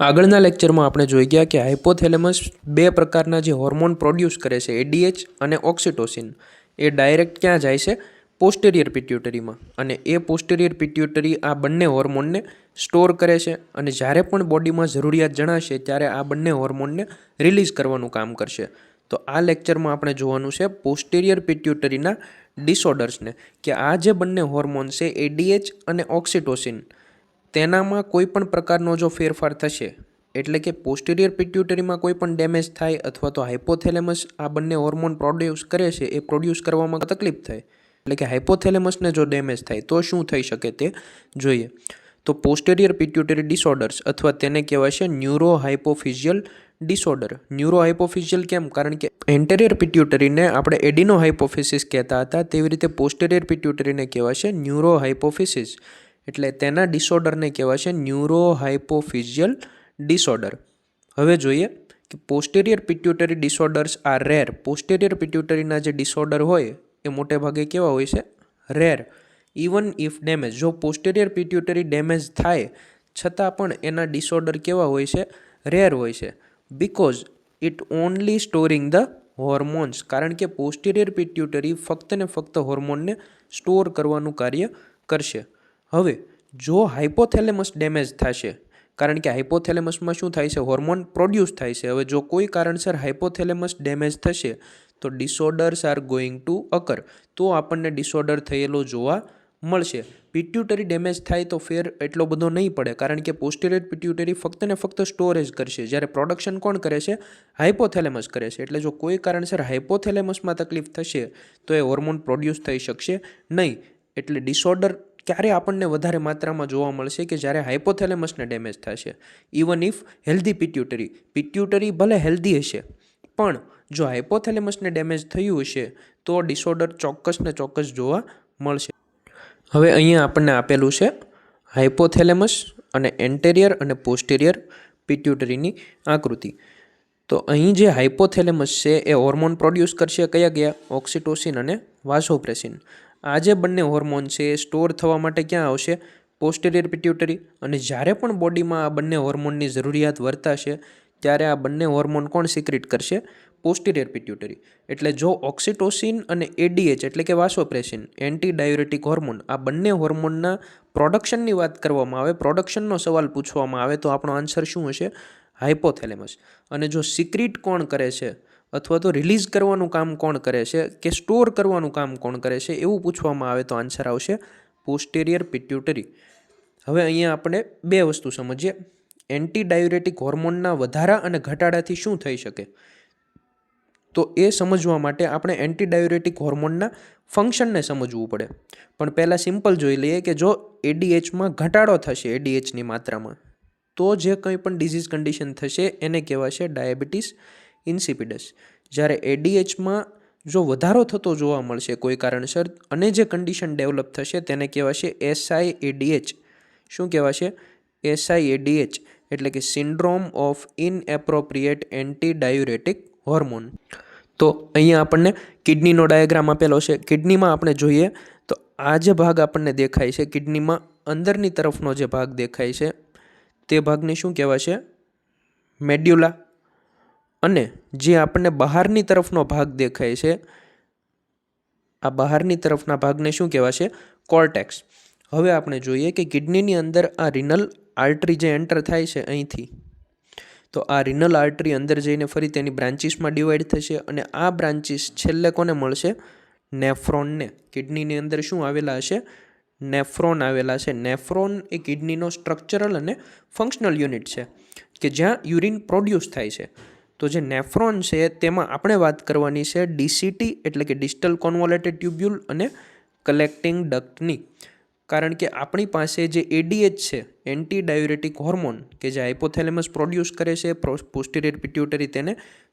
આગળના લેક્ચરમાં આપણે જોઈ ગયા કે હાઇપોથેલેમસ બે પ્રકારના જે હોર્મોન પ્રોડ્યુસ કરે છે એડીએચ અને ઓક્સિટોસિન. એ ડાયરેક્ટ ક્યાં જાય છે? પોસ્ટેરિયર પિટ્યુટરીમાં. અને એ પોસ્ટેરિયર પિટ્યુટરી આ બંને હોર્મોનને સ્ટોર કરે છે અને જ્યારે પણ બોડીમાં જરૂરિયાત જણાશે ત્યારે આ બંને હોર્મોનને રિલીઝ કરવાનું કામ કરશે. તો આ લેક્ચરમાં આપણે જોવાનું છે પોસ્ટેરિયર પિટ્યુટરીના ડિસઓર્ડર્સને, કે આ જે બંને હોર્મોન છે એડીએચ અને ઓક્સિટોસિન તેનામાં કોઈ પણ પ્રકારનો જો ફેરફાર થશે, એટલે કે પોસ્ટેરિયર પિટ્યુટરીમાં કોઈ પણ ડેમેજ થાય અથવા તો હાઇપોથેલેમસ આ બંને હોર્મોન પ્રોડ્યુસ કરે છે, એ પ્રોડ્યુસ કરવામાં તકલીફ થાય, એટલે કે હાઇપોથેલેમસને જો ડેમેજ થાય, તો શું થઈ શકે તે જોઈએ. તો પોસ્ટેરિયર પિટ્યુટરી ડિસઓર્ડર્સ અથવા તેને કહેવાય છે neuro hypophysial disorder neuro hypophysial કેમ? કારણ કે એન્ટેરિયર પિટ્યુટરીને આપણે એડિનો હાઇપોફિસિસ કહેતા હતા, તેવી રીતે પોસ્ટેરિયર પિટ્યુટરીને કહેવાશે ન્યુરો હાઇપોફિસિસ એટલે તેના ડિસઓર્ડરને કહેવાય છે ન્યુરો હાઇપોફિઝિયલ ડિસઓર્ડર. હવે જોઈએ કે posterior pituitary disorders are rare. Posterior પિટ્યુટરીના જે ડિસઓર્ડર હોય એ મોટે ભાગે કેવા હોય છે? રેર. Even if damage. જો પોસ્ટેરિયર પિટ્યુટરી ડેમેજ થાય, છતાં પણ એના ડિસઓર્ડર કેવા હોય છે? રેર હોય છે. Because it only storing the hormones. કારણ કે પોસ્ટેરિયર પિટ્યુટરી ફક્ત ને ફક્ત હોર્મોનને સ્ટોર કરવાનું કાર્ય કરશે. હવે, જો હાઇપોથેલેમસ ડેમેજ થશે, કારણ કે હાઇપોથેલેમસમાં શું થાય છે? હોર્મોન પ્રોડ્યુસ થાય છે. હવે, જો કોઈ કારણસર હાઇપોથેલેમસ ડેમેજ થશે, તો disorders are going to occur તો આપણને ડિસઓર્ડર થયેલો જોવા મળશે. પિટ્યુટરી ડેમેજ થાય તો ફેર એટલો બધો નહીં પડે, કારણ કે પોસ્ટેરિયર પિટ્યુટરી ફક્ત ને ફક્ત સ્ટોરેજ કરશે. જ્યારે પ્રોડક્શન કોણ કરે છે? હાઇપોથેલેમસ કરે છે. એટલે જો કોઈ કારણસર હાઇપોથેલેમસમાં તકલીફ થશે, તો એ હોર્મોન પ્રોડ્યુસ થઈ શકશે નહીં. એટલે ડિસઓર્ડર ક્યારે આપણને વધારે માત્રામાં જોવા મળશે કે જ્યારે હાઇપોથેલેમસને ડેમેજ થશે. Even if healthy pituitary pituitary ભલે હેલ્ધી હશે, પણ જો હાઇપોથેલેમસને ડેમેજ થયું હશે, તો ડિસઓર્ડર ચોક્કસ ને ચોક્કસ જોવા મળશે. હવે અહીંયા આપણને આપેલું છે હાઇપોથેલેમસ અને એન્ટેરિયર અને પોસ્ટેરિયર પિટ્યુટરીની આકૃતિ. તો અહીં જે હાઇપોથેલેમસ છે, એ હોર્મોન પ્રોડ્યુસ કરશે કયા કયા? ઓક્સિટોસિન અને વાસોપ્રેસિન. આ જે બંને હોર્મોન છે, એ સ્ટોર થવા માટે ક્યાં આવશે? પોસ્ટેરિયર પિટ્યુટરી અને જ્યારે પણ બોડીમાં આ બંને હોર્મોનની જરૂરિયાત વર્તાશે, ત્યારે આ બંને હોર્મોન કોણ સિક્રિટ કરશે? પોસ્ટેરિયર પિટ્યુટરી એટલે જો ઓક્સિટોસિન અને એડીએચ એટલે કે વાસોપ્રેસિન એન્ટી ડાયુરેટિક હોર્મોન આ બંને હોર્મોનના પ્રોડક્શનની વાત કરવામાં આવે પ્રોડક્શનનો સવાલ પૂછવામાં આવે, તો આપણો આન્સર શું હશે? હાઇપોથેલેમસ અને જો સિક્રિટ કોણ કરે છે? અથવા તો રિલીઝ કરવાનું કામ કોણ કરે છે કે સ્ટોર કરવાનું કામ કોણ કરે છે એવું પૂછવામાં આવે તો આન્સર આવશે પોસ્ટેરિયર પિટ્યુટરી હવે અહીંયા આપણે બે વસ્તુ સમજીએ. એન્ટી ડાયુરેટિક હોર્મોનના વધારા અને ઘટાડાથી શું થઈ શકે? તો એ સમજવા માટે આપણે એન્ટી ડાયુરેટિક હોર્મોનના ફંક્શનને સમજવું પડે. પણ પહેલાં સિમ્પલ જોઈ લઈએ કે જો એડીએચમાં ઘટાડો થશે એડીએચની માત્રામાં, તો જે કંઈ પણ ડિઝીઝ કન્ડિશન થશે એને કહેવાશે ડાયાબિટીસ ઇન્સિપિડસ. જ્યારે એડીએચમાં જો વધારો થતો જોવા મળશે, કોઈ કારણસર અને જે કન્ડિશન ડેવલપ થશે તેને કહેવાશે એસઆઈ એડીએચ શું કહેવાશે? એસઆઈ એડીએચ એટલે કે syndrome of inappropriate anti diuretic hormone. તો અહીંયા આપણને કિડનીનો ડાયાગ્રામ આપેલો છે. કિડનીમાં આપણે જોઈએ તો આ જે ભાગ આપણને દેખાય છે, કિડનીમાં અંદરની તરફનો જે ભાગ દેખાય છે, તે ભાગને શું કહેવાશે? મેડ્યુલા અને જે આપણને બહારની તરફનો ભાગ દેખાય છે, આ બહારની તરફના ભાગને શું કહેવાશે? કોર્ટેક્સ. હવે આપણે જોઈએ કે કિડનીની અંદર આ રિનલ આર્ટરી જે એન્ટર થાય છે અહીંથી, તો આ રિનલ આર્ટરી અંદર જઈને ફરી તેની બ્રાન્ચીસમાં ડિવાઈડ થશે અને આ બ્રાન્ચીસ છેલ્લે કોને મળશે? નેફ્રોનને. કિડનીની અંદર શું આવેલા હશે? નેફ્રોન આવેલા છે. નેફ્રોન એ કિડનીનો સ્ટ્રક્ચરલ અને ફંક્શનલ યુનિટ છે, કે જ્યાં યુરિન પ્રોડ્યુસ થાય છે. તો જે નેફ્રોન છે, તેમાં આપણે વાત કરવાની છે ડીસીટી એટલે કે ડિસ્ટલ કોન્વોલેટેડ ટ્યુબ્યુલ અને કલેક્ટિંગ ડક્ટની. કારણ કે આપણી પાસે જે એડીએચ છે એન્ટી ડાયુરેટિક હોર્મોન કે જે હાઇપોથેલેમસ પ્રોડ્યુસ કરે છે પોસ્ટિરિયર પિટ્યુટરી તેને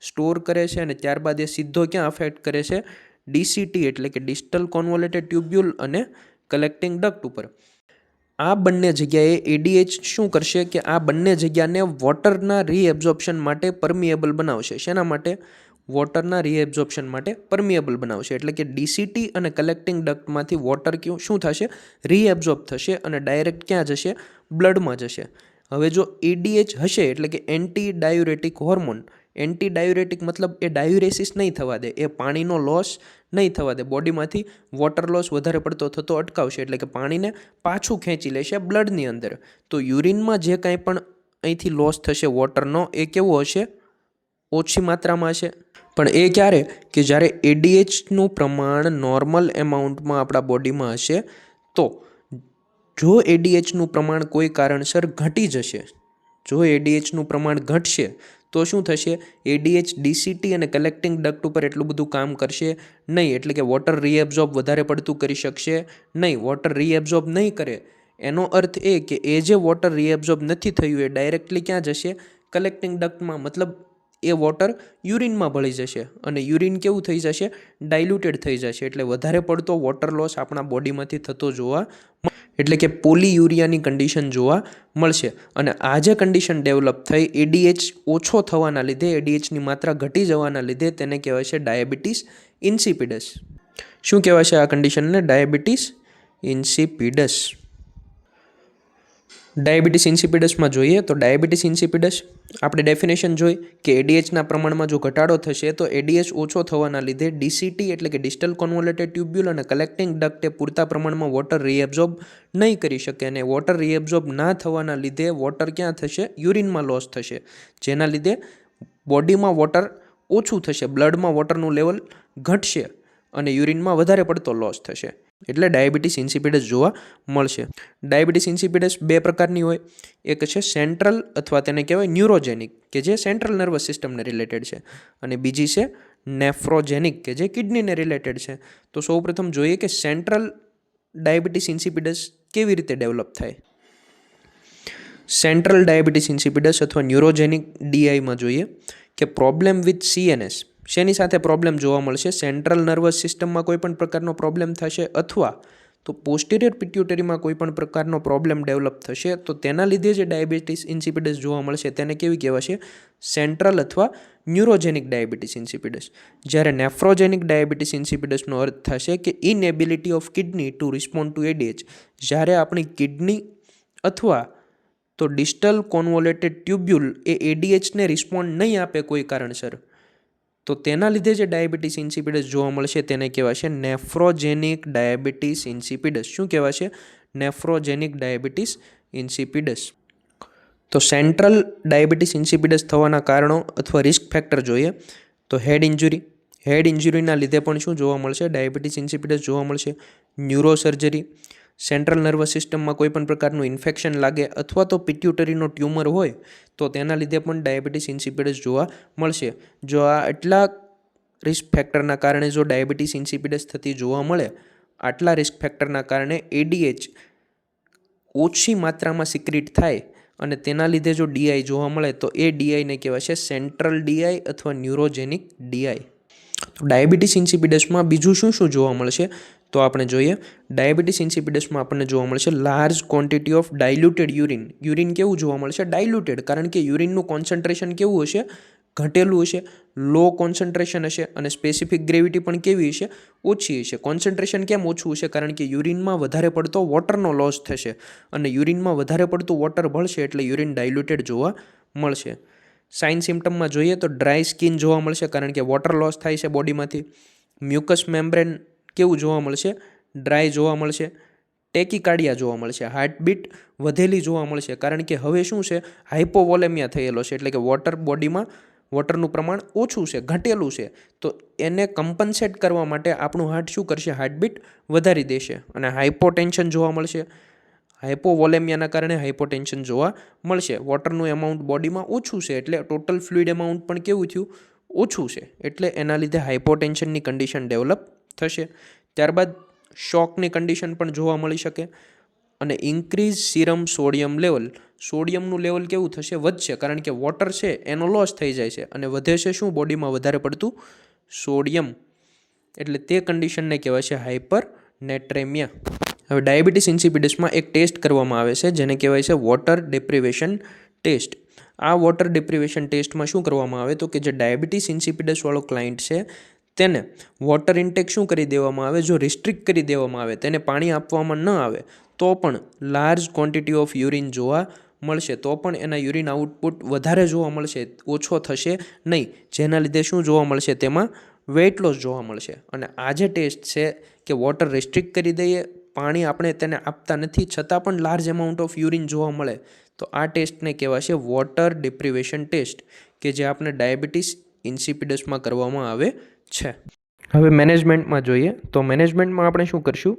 સ્ટોર કરે છે અને ત્યારબાદ એ સીધો ક્યાં અફેક્ટ કરે છે? ડીસીટી એટલે કે ડિસ્ટલ કોન્વોલેટેડ ટ્યુબ્યુલ અને કલેક્ટિંગ ડક્ટ ઉપર. આ બંને જગ્યાએ એડીએચ શું કરશે કે આ બંને જગ્યાને વોટરના રીએબ્ઝોર્પ્શન માટે પરમિએબલ બનાવશે. શેના માટે? વોટરના રીએબ્ઝોર્પ્શન માટે પરમિએબલ બનાવશે. એટલે કે ડીસીટી અને કલેક્ટિંગ ડક્ટમાંથી વોટર ક્યું, શું થશે? રીએબ્ઝોર્બ થશે અને ડાયરેક્ટ ક્યાં જશે? બ્લડમાં જશે. હવે જો એડીએચ હશે, એટલે કે anti diuretic hormone anti diuretic મતલબ એ ડાયુરેસિસ નહીં થવા દે, એ પાણીનો લોસ નહીં થવા દે. બોડીમાંથી વોટર લોસ વધારે પડતો થતો અટકાવશે, એટલે કે પાણીને પાછું ખેંચી લેશે બ્લડની અંદર. તો યુરિનમાં જે કાંઈ પણ અહીંથી લોસ થશે વોટરનો એ કેવો હશે? ઓછી માત્રામાં હશે. પણ એ ક્યારે? કે જ્યારે એડીએચનું પ્રમાણ નોર્મલ એમાઉન્ટમાં આપણા બોડીમાં હશે, તો જો એડીએચનું પ્રમાણ કોઈ કારણસર ઘટી જશે, જો એડીએચનું પ્રમાણ ઘટશે તો શું થશે? એડીએચ ડીસીટી અને કલેક્ટિંગ ડક્ટ ઉપર એટલું બધું કામ કરશે નહીં, એટલે કે વોટર રીએબ્ઝોર્બ વધારે પડતું કરી શકશે નહીં વોટર રીએબ્ઝોર્બ નહીં કરે. એનો અર્થ એ કે એ જે વોટર રીએબ્ઝોર્બ નથી થયું એ ડાયરેક્ટલી ક્યાં જશે? કલેક્ટિંગ ડક્ટમાં મતલબ એ વોટર યુરિનમાં ભળી જશે અને યુરિન કેવું થઈ જશે? ડાયલ્યુટેડ થઈ જશે. એટલે વધારે પડતો વોટર લોસ આપણા બોડીમાંથી થતો જોવા એટલે કે પોલી યુરિયાની કન્ડિશન જોવા મળશે. અને આ જે કન્ડિશન ડેવલપ થઈ એડીએચ ઓછો થવાના લીધે એડીએચની માત્રા ઘટી જવાના લીધે તેને કહેવાય છે ડાયાબિટીસ ઇન્સિપિડસ શું કહેવાય છે આ કન્ડિશનને ડાયાબિટીસ ઇન્સિપિડસ ડાયાબિટીસ ઇન્સિપિડસમાં જોઈએ તો ડાયાબિટીસ ઇન્સિપિડસ આપણે ડેફિનેશન જોઈ કે એડીએચના પ્રમાણમાં જો ઘટાડો થશે તો એડીએચ ઓછો થવાના લીધે ડીસીટી એટલે કે ડિસ્ટલ કોન્વોલેટેડ ટ્યુબ્યુલ અને કલેક્ટિંગ ડક્ટ પૂરતા પ્રમાણમાં વોટર રીએબ્ઝોર્બ નહીં કરી શકે અને વોટર રીએબ્ઝોર્બ ના થવાના લીધે વોટર ક્યાં થશે? યુરિનમાં લોસ થશે. જેના લીધે બોડીમાં વોટર ઓછું થશે બ્લડમાં વોટરનું લેવલ ઘટશે અને યુરિનમાં વધારે પડતો લોસ થશે. એટલે ડાયાબિટીસ ઇન્સિપિડસ જોવા મળશે. ડાયાબિટીસ ઇન્સિપિડસ બે પ્રકારની હોય. એક છે સેન્ટ્રલ અથવા તેને કહેવાય ન્યુરોજેનિક, કે જે સેન્ટ્રલ નર્વસ સિસ્ટમને રિલેટેડ છે. અને બીજી છે નેફ્રોજેનિક, કે જે કિડનીને રિલેટેડ છે. તો સૌપ્રથમ જોઈએ કે સેન્ટ્રલ ડાયાબિટીસ ઇન્સિપિડસ કેવી રીતે ડેવલપ થાય. સેન્ટ્રલ ડાયાબિટીસ ઇન્સિપિડસ અથવા ન્યુરોજેનિક ડીઆઈમાં જોઈએ કે પ્રોબ્લેમ વિથ સીએનએસ. શેની સાથે પ્રોબ્લેમ જોવા મળશે? સેન્ટ્રલ નર્વસ સિસ્ટમમાં કોઈ પણ પ્રકારનો પ્રોબ્લેમ થશે અથવા તો પોસ્ટિરિયર પિટ્યુટરીમાં કોઈ પણ પ્રકારનો પ્રોબ્લેમ ડેવલપ થશે, તો તેના લીધે જે ડાયાબિટીસ ઇન્સિપિડસ જોવા મળશે. તેને કેવી કહેવાશે? સેન્ટ્રલ અથવા ન્યુરોજેનિક ડાયાબિટીસ ઇન્સિપિડસ જ્યારે નેફ્રોજેનિક ડાયાબિટીસ ઇન્સિપિડસનો અર્થ થશે કે inability of kidney to respond to ADH જ્યારે આપણી કિડની અથવા તો ડિસ્ટલ કોન્વોલેટેડ ટ્યુબ્યુલ એ એડીએચને રિસ્પોન્ડ નહીં આપે કોઈ કારણસર તો તેના લીધે જે ડાયાબિટીસ ઇન્સિપિડસ જોવા મળશે તેને કહેવાશે નેફ્રોજેનિક ડાયાબિટીસ ઇન્સિપિડસ. શું કહેવાશે નેફ્રોજેનિક ડાયાબિટીસ ઇન્સિપિડસ. તો સેન્ટ્રલ ડાયાબિટીસ ઇન્સિપિડસ થવાના કારણો અથવા રિસ્ક ફેક્ટર જોઈએ તો હેડ ઇન્જુરી. હેડ ઇન્જુરીના લીધે પણ શું જોવા મળશે? ડાયાબિટીસ ઇન્સિપિડસ જોવા મળશે. ન્યુરોસર્જરી. સર્જરી સેન્ટ્રલ નર્વસ સિસ્ટમમાં કોઈ પણ પ્રકારનું ઇન્ફેક્શન લાગે અથવા તો પિટ્યુટરીનો ટ્યુમર હોય, તો તેના લીધે પણ ડાયાબિટીસ ઇન્સિપિડસ જોવા મળશે. જો આ એટલા રિસ્ક ફેક્ટરના કારણે જો ડાયાબિટીસ ઇન્સિપિડસ થતી જોવા મળે, આટલા રિસ્ક ફેક્ટરના કારણે એડીએચ ઓછી માત્રામાં સિક્રિટ થાય અને તેના લીધે જો ડીઆઈ જોવા મળે, તો એ ડીઆઈને કહેવાય છે સેન્ટ્રલ ડીઆઈ અથવા ન્યુરોજેનિક ડીઆઈ. તો ડાયાબિટીસ ઇન્સિપિડસમાં બીજું શું શું જોવા મળશે? તો આપણે જોઈએ. ડાયાબિટીસ ઇન્સિપિડસમાં આપણને જોવા મળશે large quantity of diluted urine urine કેવું જોવા મળશે? ડાયલ્યુટેડ કારણ કે યુરિનનું કોન્સન્ટ્રેશન કેવું હશે? ઘટેલું હશે. લો કોન્સન્ટ્રેશન હશે અને સ્પેસિફિક ગ્રેવિટી પણ કેવી હશે? ઓછી હશે. કોન્સન્ટ્રેશન કેમ ઓછું હશે? કારણ કે યુરિનમાં વધારે પડતો વોટરનો લોસ થશે. અને યુરિનમાં વધારે પડતું વોટર ભળશે એટલે યુરિન ડાયલ્યુટેડ જોવા મળશે. સાઇન સિમ્ટમમાં જોઈએ તો ડ્રાય સ્કિન જોવા મળશે કારણ કે વોટર લોસ થાય છે બોડીમાંથી. મ્યુકસ મેમ્બ્રેન કેવું જોવા મળશે? ડ્રાય જોવા મળશે. ટેકીકાર્ડિયા જોવા મળશે. હાર્ટબીટ વધેલી જોવા મળશે કારણ કે હવે શું છે? હાઇપોવોલેમિયા થયેલો છે એટલે કે વોટર બોડીમાં વોટરનું પ્રમાણ ઓછું છે, ઘટેલું છે. તો એને કમ્પન્સેટ કરવા માટે આપણું હાર્ટ શું કરશે? હાર્ટબીટ વધારી દેશે અને હાઇપોટેન્શન જોવા મળશે. હાઇપોવોલેમિયાના કારણે હાઇપોટેન્શન જોવા મળશે. વોટરનું એમાઉન્ટ બોડીમાં ઓછું છે એટલે ટોટલ ફ્લુઇડ એમાઉન્ટ પણ કેવું થયું? ઓછું છે એટલે એના લીધે હાઇપોટેન્શનની કન્ડિશન ડેવલપ થશે. ત્યારબાદ શોકની કન્ડિશન પણ જોવા મળી શકે અને ઇન્ક્રીઝ સિરમ સોડિયમ લેવલ. સોડિયમનું લેવલ કેવું થશે? વધશે, કારણ કે વોટર છે એનો લોસ થઈ જાય છે અને વધે છે શું? બોડીમાં વધારે પડતું સોડિયમ. એટલે તે કન્ડિશનને કહેવાય છે હાઇપર નેટ્રેમિયા હવે ડાયાબિટીસ ઇન્સિપિડસમાં એક ટેસ્ટ કરવામાં આવે છે, જેને કહેવાય છે વોટર ડેપ્રિવેશન ટેસ્ટ. આ વોટર ડેપ્રિવેશન ટેસ્ટમાં શું કરવામાં આવે? તો કે જે ડાયાબિટીસ ઇન્સિપિડસવાળો ક્લાયન્ટ છે, તેને વોટર ઇન્ટેક શું કરી દેવામાં આવે? જો રિસ્ટ્રિક્ટ કરી દેવામાં આવે, તેને પાણી આપવામાં ન આવે, તો પણ લાર્જ ક્વોન્ટિટી ઓફ યુરિન જોવા મળશે. તો પણ એના યુરિન આઉટપુટ વધારે જોવા મળશે, ઓછો થશે નહીં. જેના લીધે શું જોવા મળશે? તેમાં વેઇટ લોસ જોવા મળશે. અને આ જે ટેસ્ટ છે કે વોટર રિસ્ટ્રિક્ટ કરી દઈએ પાણી આપણે તેને આપતા નથી, છતાં પણ લાર્જ એમાઉન્ટ ઓફ યુરિન જોવા મળે. તો આ ટેસ્ટને કહેવાશે વોટર ડિપ્રિવેશન ટેસ્ટ કે જે આપણે ડાયાબિટીસ ઇન્સિપિડસમાં કરવામાં આવે છે. હવે મેનેજમેન્ટમાં જોઈએ, તો મેનેજમેન્ટમાં આપણે શું કરશું?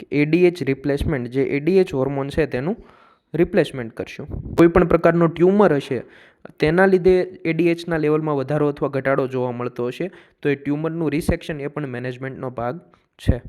કે એડીએચ રિપ્લેસમેન્ટ જે એડીએચ હોર્મોન છે તેનું રિપ્લેસમેન્ટ કરશું. કોઈ પણ પ્રકારનો ટ્યુમર હશે, તેના લીધે એડીએચના લેવલમાં વધારો અથવા ઘટાડો જોવા મળતો હશે, તો એ ટ્યુમરનું રિસેક્શન એ પણ મેનેજમેન્ટનો ભાગ છે.